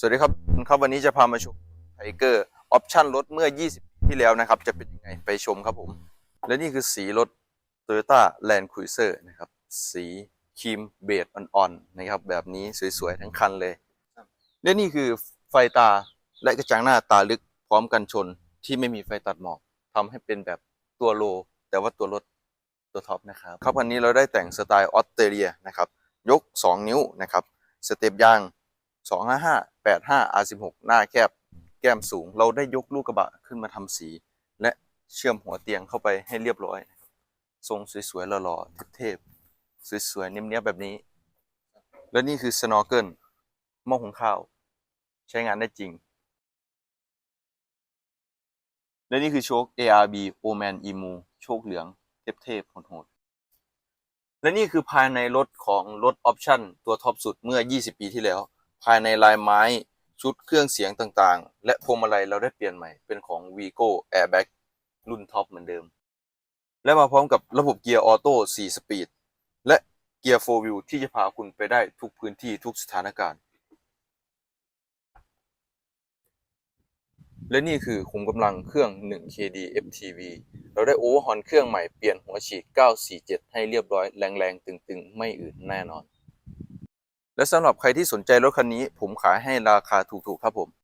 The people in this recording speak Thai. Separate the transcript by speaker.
Speaker 1: สวัสดีครับครับวันนี้จะพามาชมไทเกอร์ออปชั่นรถเมื่อ 20 ที่แล้วนะครับ จะเป็นยังไงไปชมครับผม และนี่คือสีรถ Toyota Land Cruiser นะครับ สีครีมเบจอ่อนๆนะครับ แบบนี้สวยๆ ทั้งคันเลย และนี่คือไฟตาและกระจังหน้าตาลึกพร้อมกันชนที่ไม่มีไฟตัดหมอกทำให้เป็นแบบตัวโล แต่ว่าตัวรถตัวท็อปนะครับครับวันนี้เราได้แต่งสไตล์ออสเตรเลียนะครับ ยก 2 นิ้วนะครับสเต็ปยาง 255 85 R16 หน้าแคบแก้มสูง เราได้ยกลูกกระบะขึ้นมาทำสี และเชื่อมหัวเตียงเข้าไปให้เรียบร้อย ทรงสวยๆหล่อๆเทพๆสวยๆเนี้ยบๆแบบนี้ และนี่คือสโนว์เกิลหม้อหุงข้าว ใช้งานได้จริง และนี่คือโชค ARB Oman Emu โชคเหลืองเทพๆโหดๆและนี่คือภายในรถของรถออปชั่นตัวท็อปสุดเมื่อ 20 ปีที่แล้ว ภายในลายไม้ชุดเครื่องเสียงต่างๆ และพวงมาลัยเราได้เปลี่ยนใหม่เป็นของ Vigo Airbag รุ่นท็อปเหมือนเดิม และมาพร้อมกับระบบเกียร์ออโต้ 4 สปีด และเกียร์ 4 wheel ที่จะพาคุณไปได้ทุกพื้นที่ทุกสถานการณ์ และนี่คือคุมกำลังเครื่อง 1 KD FTV เราได้โอเวอร์ฮอนเครื่องใหม่เปลี่ยนหัวฉีด 947 ให้เรียบร้อยแรงๆ ตึงๆ ไม่อื่นแน่นอน และสำหรับใครที่สนใจรถคันนี้ ผมขายให้ราคาถูกๆครับผม